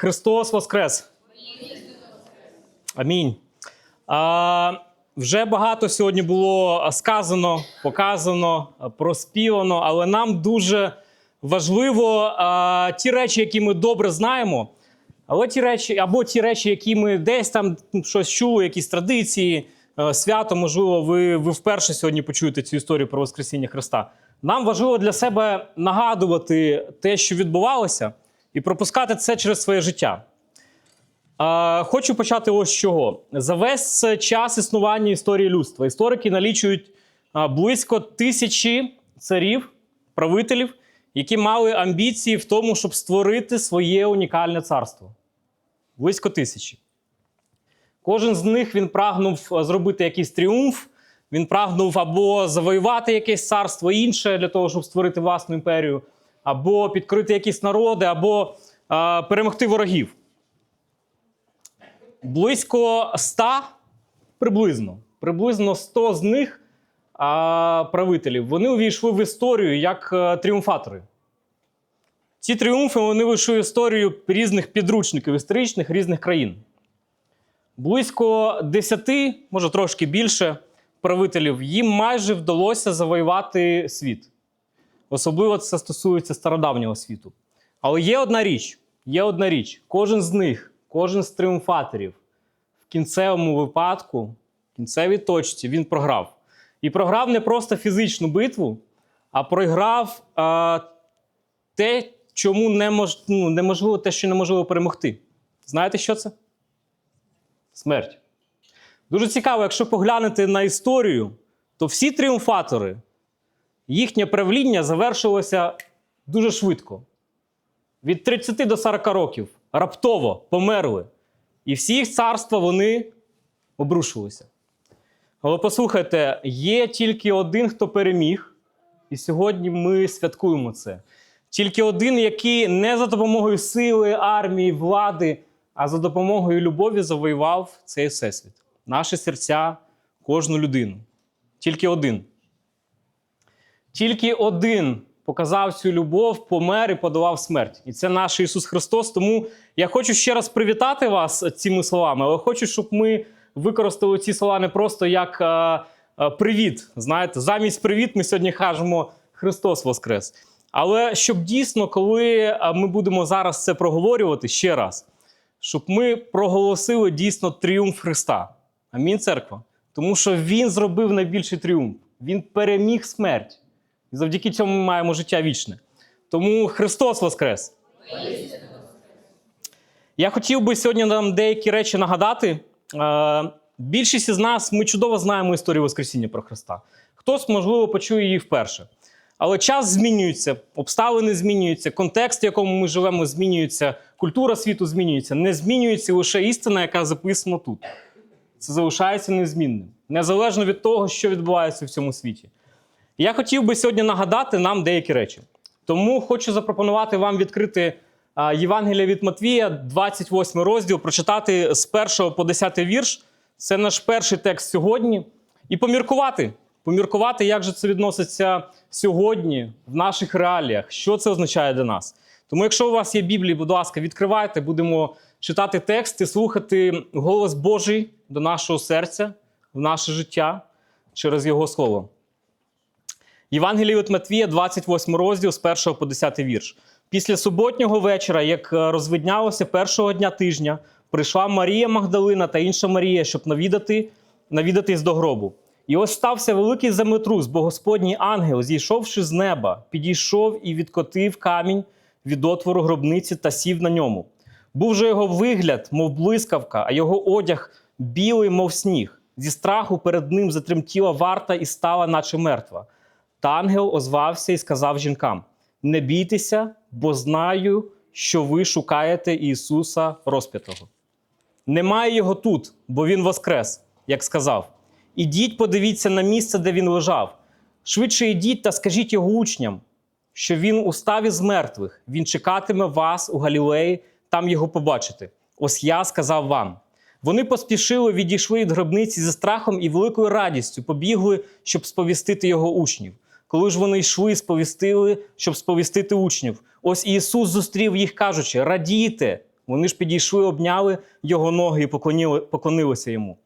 Христос Воскрес! Амінь. А, вже багато сьогодні було сказано, показано, проспівано, але нам дуже важливо а, ті речі, які ми добре знаємо, але ті речі, або ті речі, які ми десь там щось чули, якісь традиції, е, свято, можливо, ви, ви вперше сьогодні почуєте цю історію про Воскресіння Христа. Нам важливо для себе нагадувати те, що відбувалося, і пропускати це через своє життя. А, Хочу почати ось чого. За весь час існування історії людства історики налічують близько тисячі царів, правителів, які мали амбіції в тому, щоб створити своє унікальне царство. Близько тисячі. Кожен з них він прагнув зробити якийсь тріумф, він прагнув або завоювати якесь царство інше для того, щоб створити власну імперію, або підкрити якісь народи, або а, перемогти ворогів близько 100, приблизно, приблизно 100 з них а, правителів вони увійшли в історію як а, тріумфатори. Ці тріумфи вони вийшли в історію різних підручників історичних різних країн. Близько 10, може трошки більше правителів, їм майже вдалося завоювати світ. Особливо це стосується стародавнього світу. Але є одна річ: є одна річ. Кожен з них, кожен з тріумфаторів в кінцевому випадку, в кінцевій точці, він програв. І програв не просто фізичну битву, а програв а, те, чому немож, ну, неможливо, те, що неможливо перемогти. Знаєте, що це? Смерть. Дуже цікаво, якщо поглянути на історію, то всі тріумфатори, їхнє правління завершилося дуже швидко. Від 30 до 40 років раптово померли. І всі їх царства вони обрушилися. Але послухайте, є тільки один, хто переміг, і сьогодні ми святкуємо це. Тільки один, який не за допомогою сили, армії, влади, а за допомогою любові завоював цей всесвіт. Наші серця, кожну людину. Тільки один. Тільки один показав цю любов, помер і подолав смерть. І це наш Ісус Христос. Тому я хочу ще раз привітати вас цими словами, але хочу, щоб ми використали ці слова не просто як а, а, привіт. Знаєте, замість привіт ми сьогодні кажемо Христос Воскрес. Але щоб дійсно, коли ми будемо зараз це проговорювати ще раз, щоб ми проголосили дійсно тріумф Христа. Амінь, церква. Тому що Він зробив найбільший тріумф. Він переміг смерть. І завдяки цьому ми маємо життя вічне. Тому Христос Воскрес! Я хотів би сьогодні нам деякі речі нагадати. Е, Більшість із нас ми чудово знаємо історію Воскресіння про Христа. Хтось, можливо, почує її вперше. Але час змінюється, обставини змінюються, контекст, в якому ми живемо, змінюється, культура світу змінюється. Не змінюється лише істина, яка записана тут. Це залишається незмінним, незалежно від того, що відбувається в цьому світі. Я хотів би сьогодні нагадати нам деякі речі. Тому хочу запропонувати вам відкрити Євангелія від Матвія, 28 розділ, прочитати з 1 по 10 вірш. Це наш перший текст сьогодні. І поміркувати. Поміркувати, як же це відноситься сьогодні, в наших реаліях, що це означає для нас. Тому, якщо у вас є Біблія, будь ласка, відкривайте, будемо читати текст і слухати голос Божий до нашого серця, в наше життя через Його Слово. Євангеліє від Матвія, 28 розділ з 1 по 10 вірш. Після суботнього вечора, як е, розвиднялося першого дня тижня, прийшла Марія Магдалина та інша Марія, щоб навідати, навідатись до гробу. І ось стався великий землетрус, бо Господній ангел, зійшовши з неба, підійшов і відкотив камінь від отвору гробниці та сів на ньому. Був же його вигляд, мов блискавка, а його одяг білий, мов сніг. Зі страху перед ним затремтіла варта і стала, наче мертва. Та ангел озвався і сказав жінкам: Не бійтеся, бо знаю, що ви шукаєте Ісуса розп'ятого. Немає його тут, бо Він воскрес, як сказав. Ідіть, подивіться на місце, де він лежав. Швидше йдіть та скажіть його учням, що він устав із мертвих, він чекатиме вас у Галілеї, там його побачите. Ось я сказав вам. Вони поспішили, відійшли від гробниці зі страхом і великою радістю, побігли, щоб сповістити його учнів. Коли ж вони йшли, сповістили, щоб сповістити учнів. Ось Ісус зустрів їх, кажучи: Радійте, Вони ж підійшли, обняли його ноги і поклоніли, поклонилися йому.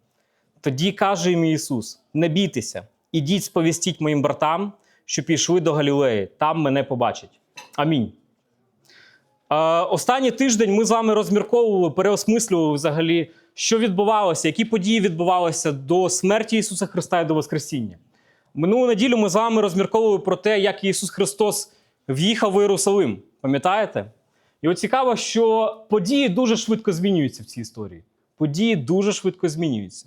Тоді каже їм Ісус: Не бійтеся, ідіть сповістіть моїм братам, що пішли до Галілеї, там мене побачать. Амінь. Е, Останній тиждень ми з вами розмірковували, переосмислювали взагалі, що відбувалося, які події відбувалися до смерті Ісуса Христа і до Воскресіння. Минулу неділю ми з вами розмірковували про те, як Ісус Христос в'їхав в Єрусалим. Пам'ятаєте? І от цікаво, що події дуже швидко змінюються в цій історії. Події дуже швидко змінюються.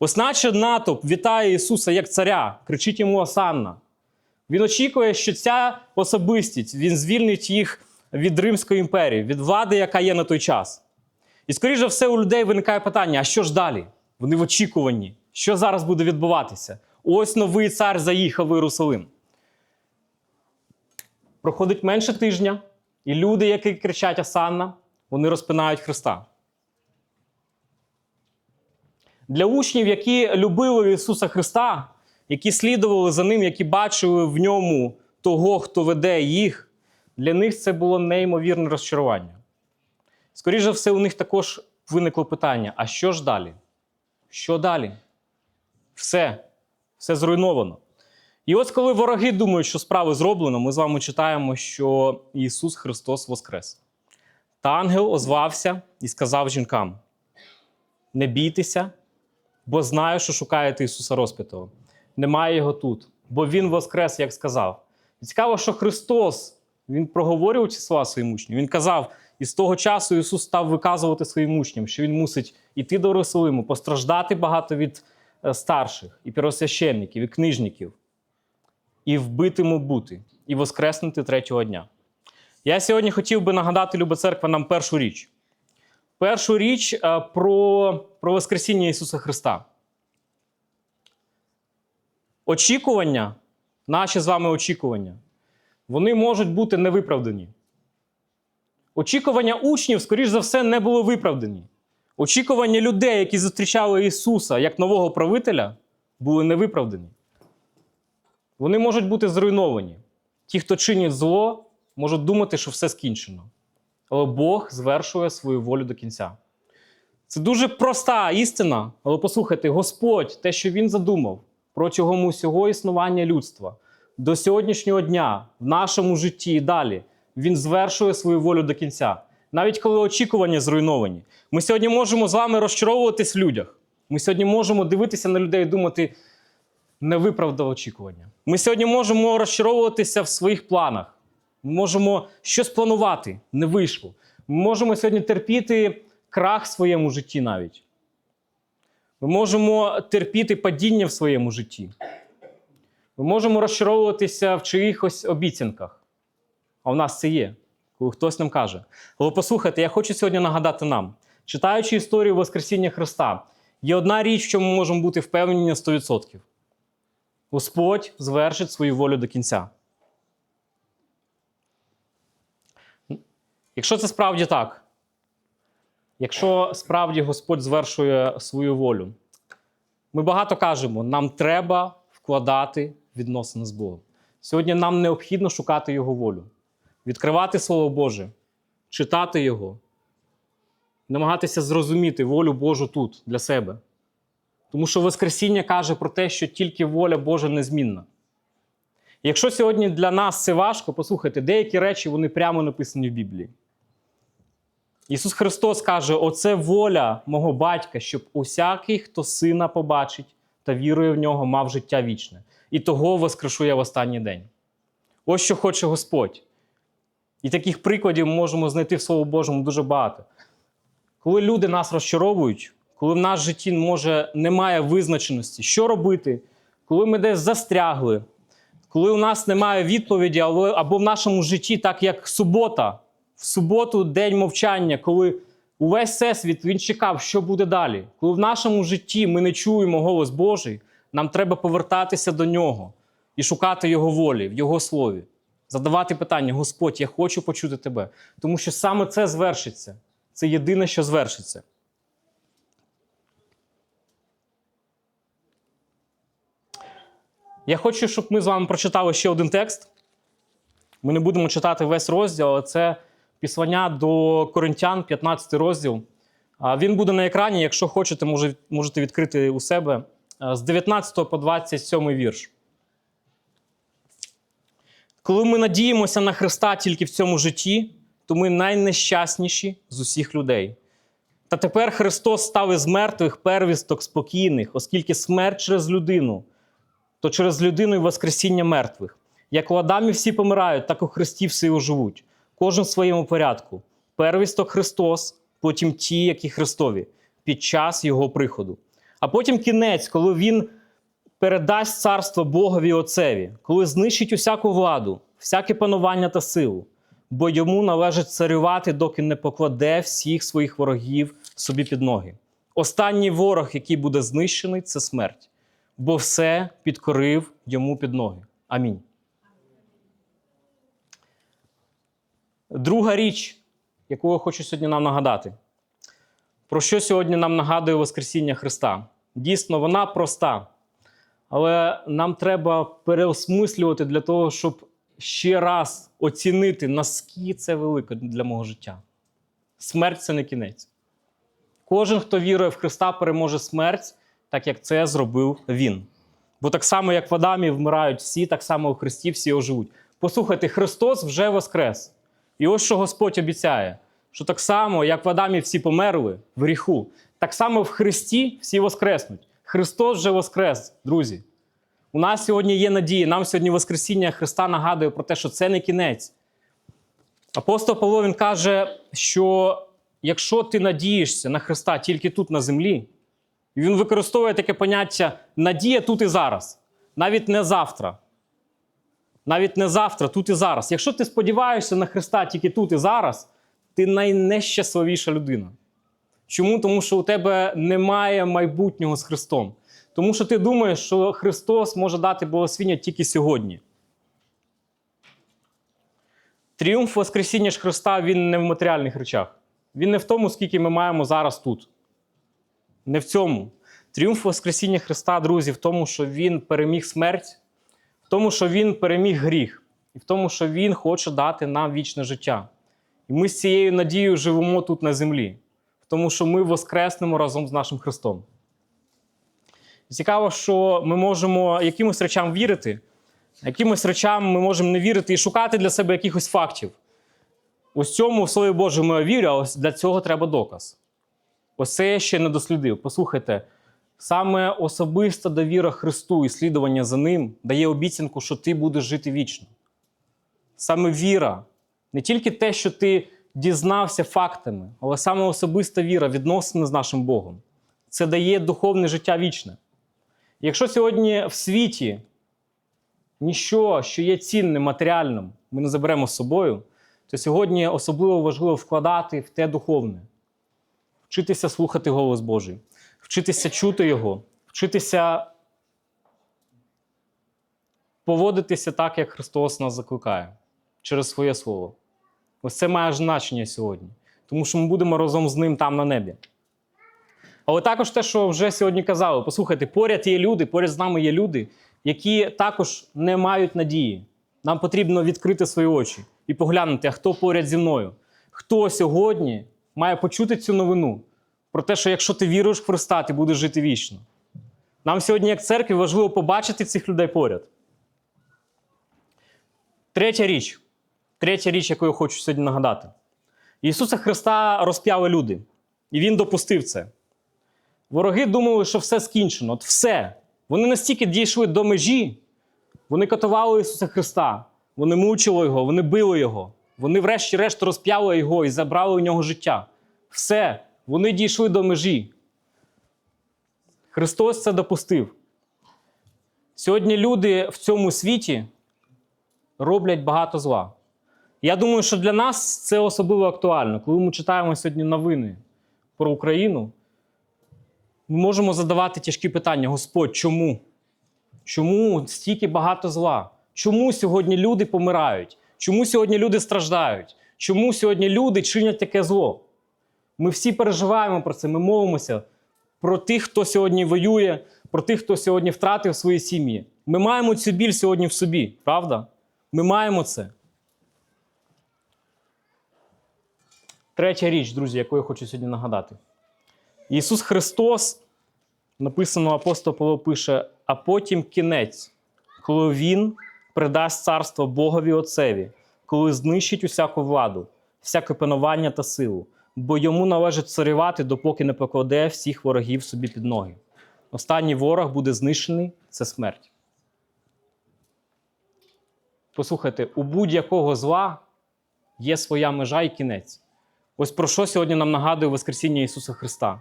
Ось наче натовп вітає Ісуса як царя, кричить йому Осанна. Він очікує, що ця особистість він звільнить їх від Римської імперії, від влади, яка є на той час. І, скоріше все, у людей виникає питання: а що ж далі? Вони в очікуванні, що зараз буде відбуватися? Ось новий цар заїхав в Єрусалим. Проходить менше тижня, і люди, які кричать Асанна, вони розпинають Христа. Для учнів, які любили Ісуса Христа, які слідували за Ним, які бачили в ньому того, хто веде їх, для них це було неймовірне розчарування. Скоріше все, у них також виникло питання: а що ж далі? Що далі? Все, все зруйновано. І ось коли вороги думають, що справи зроблено, ми з вами читаємо, що Ісус Христос Воскрес. Та ангел озвався і сказав жінкам: Не бійтеся, бо знаю, що шукаєте Ісуса розп'ятого. Немає його тут, бо Він воскрес, як сказав. І цікаво, що Христос Він проговорював ці слова своїм учням. Він казав, і з того часу Ісус став виказувати своїм учням, що Він мусить іти до Єрусалиму, постраждати багато від старших, і первосвященників, і книжників, і вбитиму бути, і воскреснути третього дня. Я сьогодні хотів би нагадати, Люба церква, нам першу річ. Першу річ е, про, про Воскресіння Ісуса Христа. Очікування, наші з вами очікування, вони можуть бути невиправдані. Очікування учнів, скоріш за все, не були виправдані. Очікування людей, які зустрічали Ісуса як нового правителя, були невиправдані. Вони можуть бути зруйновані. Ті, хто чинять зло, можуть думати, що все скінчено. Але Бог звершує свою волю до кінця. Це дуже проста істина, але послухайте, Господь, те, що Він задумав протягом усього існування людства до сьогоднішнього дня, в нашому житті і далі, Він звершує свою волю до кінця. Навіть коли очікування зруйновані. Ми сьогодні можемо з вами розчаровуватись в людях. Ми сьогодні можемо дивитися на людей і думати, не виправдав очікування. Ми сьогодні можемо розчаровуватися в своїх планах. Ми можемо щось планувати, не вийшло. Ми можемо сьогодні терпіти крах в своєму житті навіть. Ми можемо терпіти падіння в своєму житті. Ми можемо розчаровуватися в чиїхось обіцянках. А в нас це є, коли хтось нам каже. Але послухайте, я хочу сьогодні нагадати нам, читаючи історію Воскресіння Христа, є одна річ, в чому ми можемо бути впевнені на 100%. Господь звершить свою волю до кінця. Якщо це справді так, якщо справді Господь звершує свою волю, ми багато кажемо, нам треба вкладати відносини з Богом. Сьогодні нам необхідно шукати Його волю, відкривати Слово Боже, читати Його, намагатися зрозуміти волю Божу тут для себе. Тому що Воскресіння каже про те, що тільки воля Божа незмінна. Якщо сьогодні для нас це важко, послухайте, деякі речі вони прямо написані в Біблії. Ісус Христос каже: Оце воля мого батька, щоб усякий, хто сина побачить та вірує в нього, мав життя вічне. І того воскрешу я в останній день. Ось що хоче Господь. І таких прикладів ми можемо знайти в Слово Божому дуже багато. Коли люди нас розчаровують, коли в нас в житті може немає визначеності, що робити, коли ми десь застрягли, коли у нас немає відповіді, або в нашому житті, так як субота, в суботу день мовчання, коли увесь всесвіт він чекав, що буде далі. Коли в нашому житті ми не чуємо голос Божий, нам треба повертатися до нього і шукати Його волі в Його слові. Задавати питання: Господь, я хочу почути тебе. Тому що саме це звершиться. Це єдине, що звершиться. Я хочу, щоб ми з вами прочитали ще один текст. Ми не будемо читати весь розділ, але це Післання до Коринтян, 15 розділ. Він буде на екрані. Якщо хочете, можете відкрити у себе з 19 по 27 вірш. Коли ми надіємося на Христа тільки в цьому житті, то ми найнещасніші з усіх людей. Та тепер Христос став із мертвих первісток спокійних, оскільки смерть через людину, то через людину і Воскресіння мертвих. Як у Адамі всі помирають, так у Христі всі оживуть. Кожен в своєму порядку. Первісток Христос, потім ті, які Христові, під час Його приходу. А потім кінець, коли Він передасть царство Богові Отцеві, коли знищить усяку владу, всяке панування та силу, бо йому належить царювати, доки не покладе всіх своїх ворогів собі під ноги. Останній ворог, який буде знищений, це смерть, бо все підкорив йому під ноги. Амінь. Друга річ, яку я хочу сьогодні нам нагадати. Про що сьогодні нам нагадує Воскресіння Христа? Дійсно, вона проста. Але нам треба переосмислювати для того, щоб ще раз оцінити, наскільки це велике для мого життя. Смерть це не кінець. Кожен, хто вірує в Христа, переможе смерть, так як це зробив Він. Бо так само, як в Адамі вмирають всі, так само у Христі всі оживуть. Послухайте, Христос вже воскрес. І ось що Господь обіцяє, що так само, як в Адамі всі померли в гріху, так само в Христі всі воскреснуть. Христос вже воскрес, друзі. У нас сьогодні є надія. Нам сьогодні Воскресіння Христа нагадує про те, що це не кінець. Апостол Павло він каже, що якщо ти надієшся на Христа тільки тут на землі, і він використовує таке поняття надія тут і зараз, навіть не завтра. Навіть не завтра, тут і зараз. Якщо ти сподіваєшся на Христа тільки тут і зараз, ти найнещасливіша людина. Чому? Тому що у тебе немає майбутнього з Христом. Тому що ти думаєш, що Христос може дати благословіння тільки сьогодні. Тріумф Воскресіння ж Христа він не в матеріальних речах. Він не в тому, скільки ми маємо зараз тут. Не в цьому. Тріумф Воскресіння Христа, друзі, в тому, що Він переміг смерть, в тому, що Він переміг гріх, і в тому, що Він хоче дати нам вічне життя. І ми з цією надією живемо тут на землі, тому, що ми воскреснемо разом з нашим Христом. Цікаво, що ми можемо якимось речам вірити, якимось речам ми можемо не вірити і шукати для себе якихось фактів. Ось цьому в Слові Божому я вірю, а ось для цього треба доказ. Ось це я ще не дослідив. Послухайте, саме особиста довіра Христу і слідування за Ним дає обіцянку, що ти будеш жити вічно. Саме віра, не тільки те, що ти дізнався фактами, але саме особиста віра, відносини з нашим Богом. Це дає духовне життя вічне. Якщо сьогодні в світі ніщо, що є цінним, матеріальним, ми не заберемо з собою, то сьогодні особливо важливо вкладати в те духовне, вчитися слухати голос Божий, вчитися чути Його, вчитися поводитися так, як Христос нас закликає через своє Слово. Ось це має значення сьогодні, тому що ми будемо разом з ним там на небі. Але також те, що вже сьогодні казали, послухайте, поряд є люди, поряд з нами є люди, які також не мають надії. Нам потрібно відкрити свої очі і поглянути, а хто поряд зі мною, хто сьогодні має почути цю новину про те, що якщо ти віруєш в Христа, ти будеш жити вічно. Нам сьогодні, як церкві, важливо побачити цих людей поряд. Третя річ, третя річ, яку я хочу сьогодні нагадати. Ісуса Христа розп'яли люди, і Він допустив це. Вороги думали, що все скінчено. От все. Вони настільки дійшли до межі, вони катували Ісуса Христа, вони мучили Його, вони били Його. Вони, врешті-решт, розп'яли Його і забрали у нього життя. Все, вони дійшли до межі. Христос це допустив. Сьогодні люди в цьому світі роблять багато зла. Я думаю, що для нас це особливо актуально. Коли ми читаємо сьогодні новини про Україну, ми можемо задавати тяжкі питання: Господь, чому? Чому стільки багато зла? Чому сьогодні люди помирають? Чому сьогодні люди страждають? Чому сьогодні люди чинять таке зло? Ми всі переживаємо про це, ми молимося про тих, хто сьогодні воює, про тих, хто сьогодні втратив свої сім'ї. Ми маємо цю біль сьогодні в собі, правда? Ми маємо це. Третя річ, друзі, яку я хочу сьогодні нагадати. Ісус Христос, написано апостол Павло пише, а потім кінець, коли Він придасть царство Богові Отцеві, коли знищить усяку владу, всяке панування та силу, бо йому належить царювати, допоки не покладе всіх ворогів собі під ноги. Останній ворог буде знищений це смерть. Послухайте, у будь-якого зла є своя межа і кінець. Ось про що сьогодні нам нагадує Воскресіння Ісуса Христа.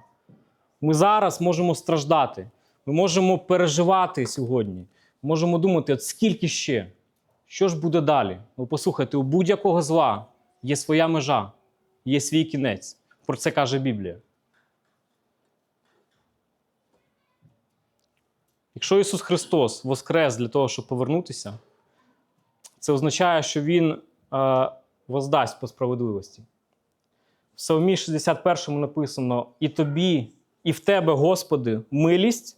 Ми зараз можемо страждати, ми можемо переживати сьогодні, можемо думати, от скільки ще, що ж буде далі. Ну, послухайте, у будь-якого зла є своя межа, є свій кінець. Про це каже Біблія. Якщо Ісус Христос воскрес для того, щоб повернутися, це означає, що Він е, воздасть по справедливості. В Псалмі 61 написано: І тобі, і в тебе, Господи, милість,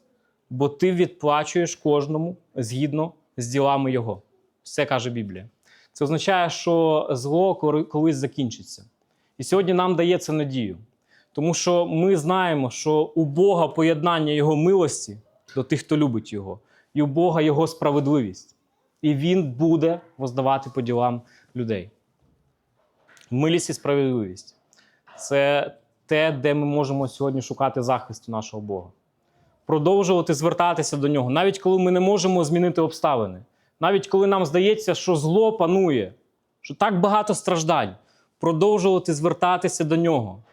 бо ти відплачуєш кожному згідно з ділами Його. Це каже Біблія. Це означає, що зло колись закінчиться. І сьогодні нам дає це надію. Тому що ми знаємо, що у Бога поєднання Його милості до тих, хто любить Його, і у Бога Його справедливість. І Він буде воздавати по ділам людей. Милість і справедливість це те, де ми можемо сьогодні шукати захисту нашого Бога. Продовжувати звертатися до нього, навіть коли ми не можемо змінити обставини, навіть коли нам здається, що зло панує, що так багато страждань, продовжувати звертатися до нього.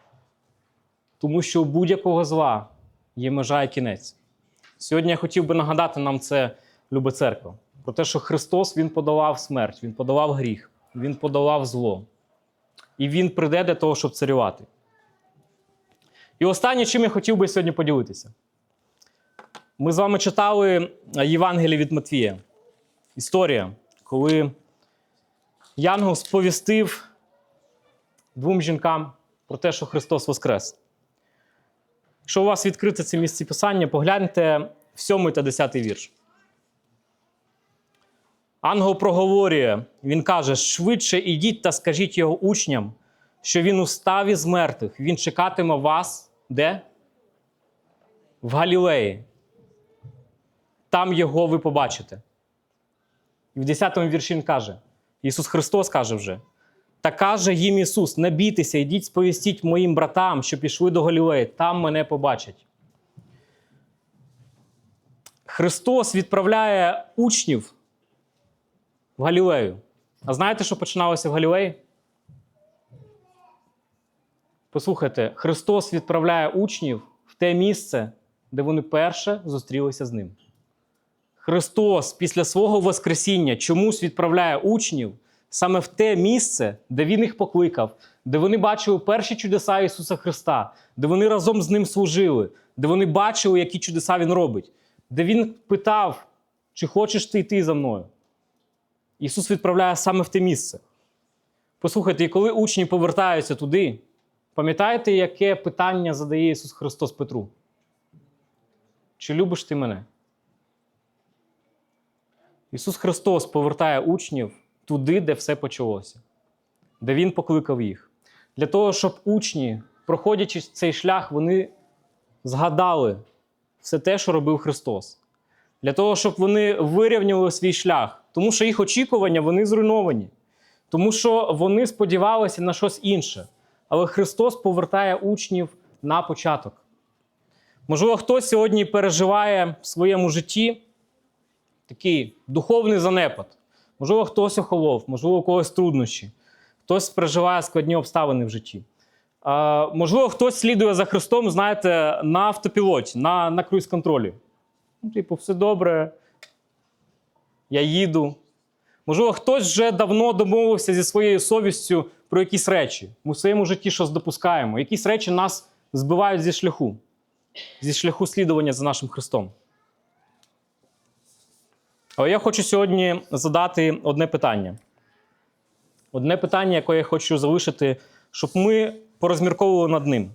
Тому що у будь-якого зла є межа і кінець. Сьогодні я хотів би нагадати нам це, люба церква, про те, що Христос Він подолав смерть, Він подолав гріх, Він подолав зло. І Він прийде для того, щоб царювати. І останнє, чим я хотів би сьогодні поділитися. Ми з вами читали Євангеліє від Матвія. Історія, коли Янгол сповістив двом жінкам про те, що Христос Воскрес. Якщо у вас відкрите це місце писання, погляньте в 7 та 10 вірш. Ангел проговорює, він каже: швидше ідіть та скажіть його учням, що він устав із мертвих, він чекатиме вас де? В Галілеї. Там його ви побачите. І в 10 вірші він каже: Ісус Христос каже вже. Та каже їм Ісус: не бійтеся, ідіть сповістіть моїм братам, що пішли до Галілеї, там мене побачать. Христос відправляє учнів в Галілею. А знаєте, що починалося в Галілеї? Послухайте, Христос відправляє учнів в те місце, де вони перше зустрілися з ним. Христос після свого Воскресіння чомусь відправляє учнів саме в те місце, де Він їх покликав, де вони бачили перші чудеса Ісуса Христа, де вони разом з Ним служили, де вони бачили, які чудеса Він робить, де Він питав, чи хочеш ти йти за мною. Ісус відправляє саме в те місце. Послухайте, і коли учні повертаються туди, пам'ятаєте, яке питання задає Ісус Христос Петру? Чи любиш ти мене? Ісус Христос повертає учнів туди, де все почалося, де Він покликав їх. Для того, щоб учні, проходячи цей шлях, вони згадали все те, що робив Христос. Для того, щоб вони вирівняли свій шлях, тому що їх очікування вони зруйновані, тому що вони сподівалися на щось інше. Але Христос повертає учнів на початок. Можливо, хтось сьогодні переживає в своєму житті такий духовний занепад. Можливо, хтось охолов, можливо, у когось труднощі, хтось переживає складні обставини в житті. А, можливо, хтось слідує за Христом, знаєте, на автопілоті, на, на круїз-контролі. Ну, типу, все добре, я їду. Можливо, хтось вже давно домовився зі своєю совістю про якісь речі. Ми в своєму житті щось допускаємо. Якісь речі нас збивають зі шляху, зі шляху слідування за нашим Христом. Але я хочу сьогодні задати одне питання. Одне питання, яке я хочу залишити, щоб ми порозмірковували над ним.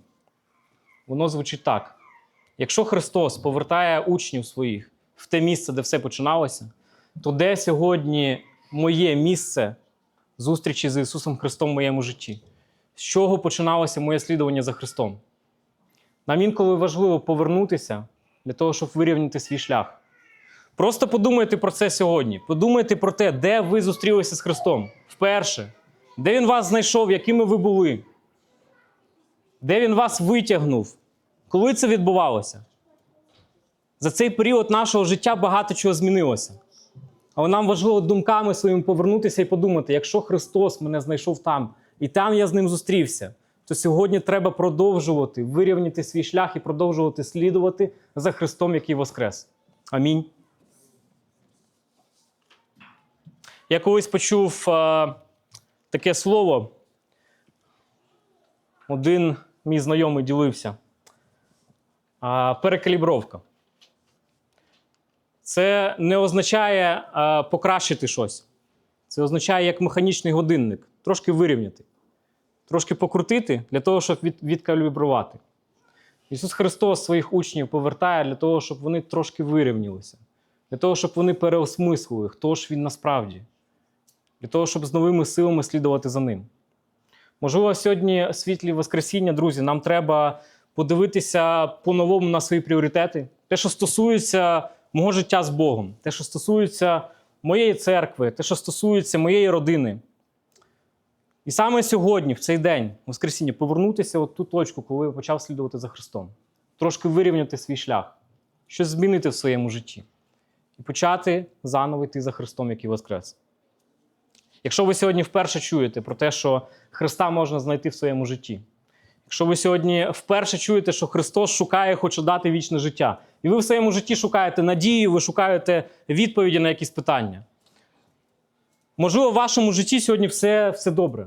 Воно звучить так: якщо Христос повертає учнів своїх в те місце, де все починалося, то де сьогодні моє місце зустрічі з Ісусом Христом в моєму житті? з чого починалося моє слідування за Христом. Нам інколи важливо повернутися для того, щоб вирівняти свій шлях. Просто подумайте про це сьогодні. Подумайте про те, де ви зустрілися з Христом вперше, де Він вас знайшов, якими ви були, де Він вас витягнув, коли це відбувалося. За цей період нашого життя багато чого змінилося. Але нам важливо думками своїми повернутися і подумати: якщо Христос мене знайшов там, і там я з ним зустрівся, то сьогодні треба продовжувати вирівняти свій шлях і продовжувати слідувати за Христом, який воскрес. Амінь. Я колись почув е, таке слово. Один мій знайомий ділився. Е, перекалібровка. Це не означає е, покращити щось. Це означає як механічний годинник, трошки вирівняти, трошки покрутити для того, щоб від, відкалібрувати. Ісус Христос своїх учнів повертає для того, щоб вони трошки вирівнялися, для того, щоб вони переосмислили, хто ж він насправді, для того, щоб з новими силами слідувати за ним. Можливо, сьогодні світлі Воскресіння, друзі, нам треба подивитися по-новому на свої пріоритети. Те, що стосується мого життя з Богом, те, що стосується моєї церкви, те, що стосується моєї родини. І саме сьогодні, в цей день, Воскресіння, повернутися в ту точку, коли я почав слідувати за Христом, трошки вирівняти свій шлях, щось змінити в своєму житті і почати заново йти за Христом, який Воскрес. Якщо ви сьогодні вперше чуєте про те, що Христа можна знайти в своєму житті, якщо ви сьогодні вперше чуєте, що Христос шукає, хоче дати вічне життя, і ви в своєму житті шукаєте надію, ви шукаєте відповіді на якісь питання. Можливо, в вашому житті сьогодні все, все добре.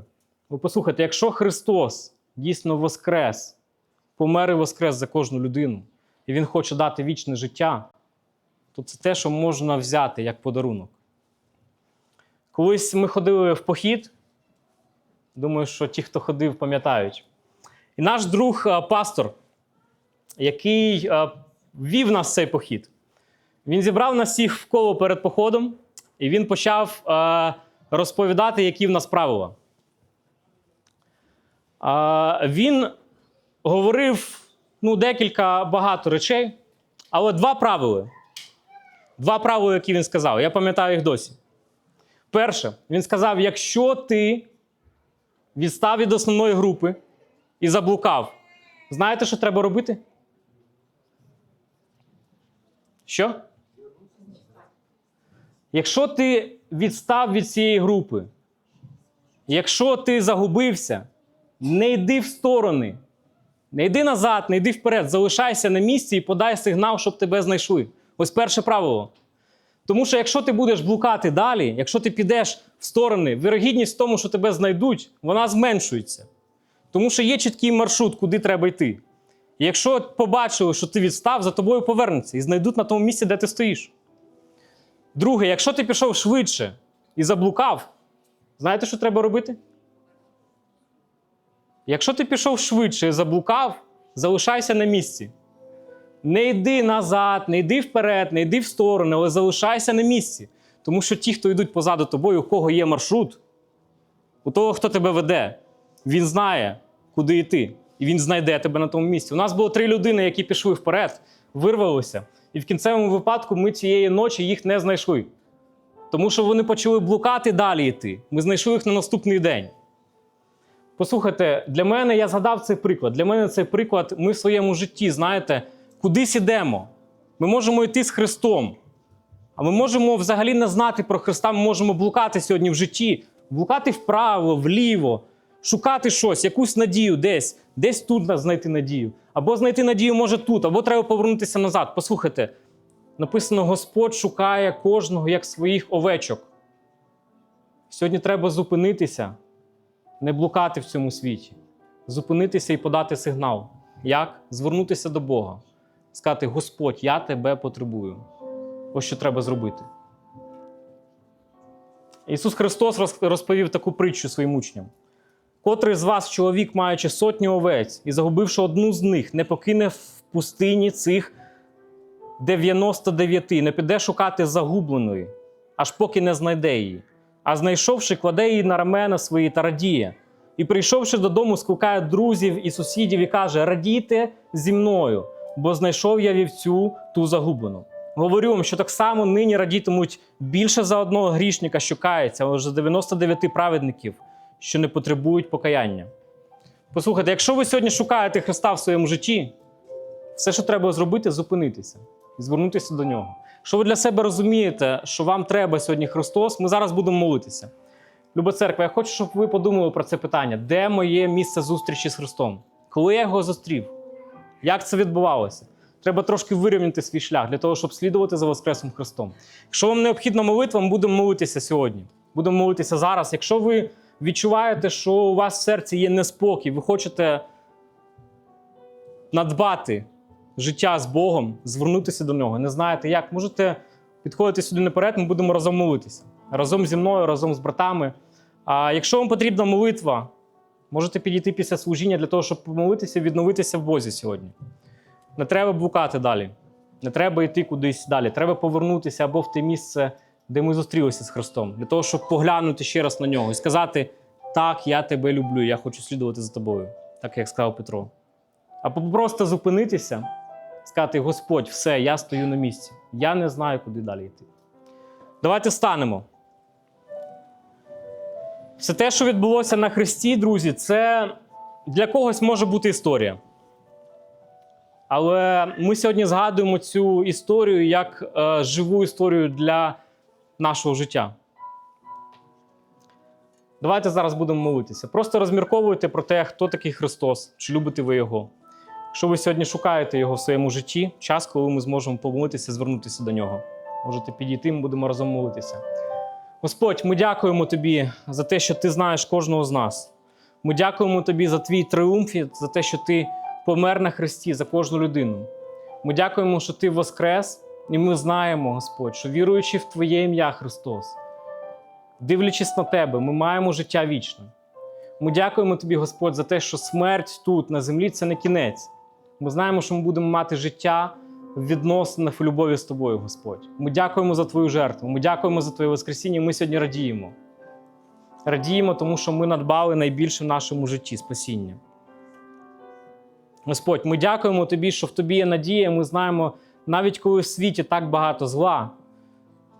Ви послухайте, якщо Христос дійсно воскрес, помер і воскрес за кожну людину, і Він хоче дати вічне життя, то це те, що можна взяти як подарунок. Колись ми ходили в похід. Думаю, що ті, хто ходив, пам'ятають. І наш друг е, пастор, який е, вів нас в цей похід, він зібрав нас всіх в коло перед походом, і він почав е, розповідати, які в нас правила. Він говорив ну, декілька багато речей, але два правила. Два правила, які він сказав. Я пам'ятаю їх досі. Перше, він сказав: якщо ти відстав від основної групи і заблукав, знаєте, що треба робити? Що? Якщо ти відстав від цієї групи, якщо ти загубився, не йди в сторони, не йди назад, не йди вперед, залишайся на місці і подай сигнал, щоб тебе знайшли. Ось перше правило. Тому що якщо ти будеш блукати далі, якщо ти підеш в сторони, вірогідність в тому, що тебе знайдуть, вона зменшується. Тому що є чіткий маршрут, куди треба йти. І якщо побачили, що ти відстав, за тобою повернуться і знайдуть на тому місці, де ти стоїш. Друге, якщо ти пішов швидше і заблукав, знаєте, що треба робити? Якщо ти пішов швидше і заблукав, залишайся на місці. Не йди назад, не йди вперед, не йди в сторону, але залишайся на місці. Тому що ті, хто йдуть позаду тобою, у кого є маршрут, у того, хто тебе веде, він знає, куди йти. І він знайде тебе на тому місці. У нас було три людини, які пішли вперед, вирвалися. І в кінцевому випадку ми цієї ночі їх не знайшли. Тому що вони почали блукати далі йти. Ми знайшли їх на наступний день. Послухайте, для мене я згадав цей приклад. Для мене цей приклад, ми в своєму житті, знаєте, кудись ідемо. Ми можемо йти з Христом. А ми можемо взагалі не знати про Христа, ми можемо блукати сьогодні в житті, блукати вправо, вліво, шукати щось, якусь надію десь, десь тут знайти надію. Або знайти надію може тут, або треба повернутися назад. Послухайте, написано: Господь шукає кожного як своїх овечок. Сьогодні треба зупинитися, не блукати в цьому світі, зупинитися і подати сигнал. Як? Звернутися до Бога, сказати: Господь, я тебе потребую. Ось що треба зробити. Ісус Христос розповів таку притчу своїм учням. Котрий з вас, чоловік, маючи сотню овець і загубивши одну з них, не покине в пустині цих 99, не піде шукати загубленої, аж поки не знайде її. А знайшовши, кладе її на рамена свої та радіє. І прийшовши додому, скликає друзів і сусідів і каже: Радійте зі мною, бо знайшов я вівцю ту загублену. Говорю вам, що так само нині радітимуть більше за одного грішника, що кається, але за 99 праведників, що не потребують покаяння. Послухайте, якщо ви сьогодні шукаєте Христа в своєму житті, все, що треба зробити, зупинитися і звернутися до нього. Якщо ви для себе розумієте, що вам треба сьогодні Христос, ми зараз будемо молитися. Люба церква, я хочу, щоб ви подумали про це питання: де моє місце зустрічі з Христом? Коли я його зустрів? Як це відбувалося? Треба трошки вирівняти свій шлях для того, щоб слідувати за Воскресним Христом. Якщо вам необхідна молитва, ми будемо молитися сьогодні. Будемо молитися зараз. Якщо ви відчуваєте, що у вас в серці є неспокій, ви хочете надбати життя з Богом, звернутися до нього, не знаєте як, можете підходити сюди наперед, ми будемо разом молитися. Разом зі мною, разом з братами. А якщо вам потрібна молитва, можете підійти після служіння для того, щоб помолитися, відновитися в Бозі сьогодні. Не треба блукати далі. Не треба йти кудись далі. Треба повернутися або в те місце, де ми зустрілися з Христом, для того, щоб поглянути ще раз на нього і сказати: Так, я тебе люблю, я хочу слідувати за тобою, так як сказав Петро. Або просто зупинитися, сказати: Господь, все, я стою на місці. Я не знаю, куди далі йти. Давайте станемо. Все те, що відбулося на Христі, друзі, це для когось може бути історія. Але ми сьогодні згадуємо цю історію як е, живу історію для нашого життя. Давайте зараз будемо молитися. Просто розмірковуйте про те, хто такий Христос, чи любите ви Його. Якщо ви сьогодні шукаєте Його в своєму житті, час, коли ми зможемо помолитися, звернутися до нього. Можете підійти, ми будемо разом молитися. Господь, ми дякуємо Тобі за те, що Ти знаєш кожного з нас. Ми дякуємо Тобі за твій тріумф, і за те, що Ти помер на Христі за кожну людину. Ми дякуємо, що Ти воскрес, і ми знаємо, Господь, що віруючи в Твоє ім'я Христос, дивлячись на Тебе, ми маємо життя вічне. Ми дякуємо Тобі, Господь, за те, що смерть тут, на землі, це не кінець. Ми знаємо, що ми будемо мати життя в відносинах в любові з тобою, Господь. Ми дякуємо за Твою жертву. Ми дякуємо за Твоє Воскресіння. Ми сьогодні радіємо. Радіємо, тому що ми надбали найбільше в нашому житті спасіння. Господь, ми дякуємо Тобі, що в Тобі є надія. Ми знаємо, навіть коли в світі так багато зла,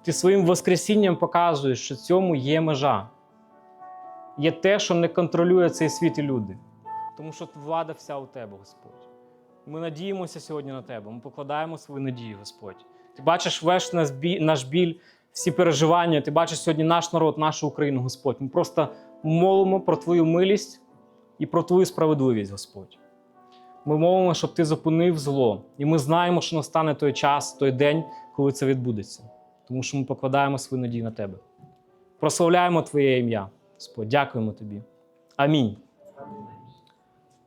ти своїм Воскресінням показуєш, що цьому є межа. Є те, що не контролює цей світ і люди. Тому що влада вся у тебе, Господь. Ми надіємося сьогодні на тебе. Ми покладаємо свою надію, Господь. Ти бачиш весь наш біль, всі переживання. Ти бачиш сьогодні наш народ, нашу Україну, Господь. Ми просто молимо про Твою милість і про Твою справедливість, Господь. Ми мовимо, щоб Ти зупинив зло. І ми знаємо, що настане той час, той день, коли це відбудеться. Тому що ми покладаємо свою надію на Тебе. Прославляємо Твоє ім'я. Господь, дякуємо Тобі. Амінь.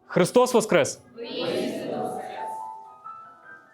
Христос Воскрес!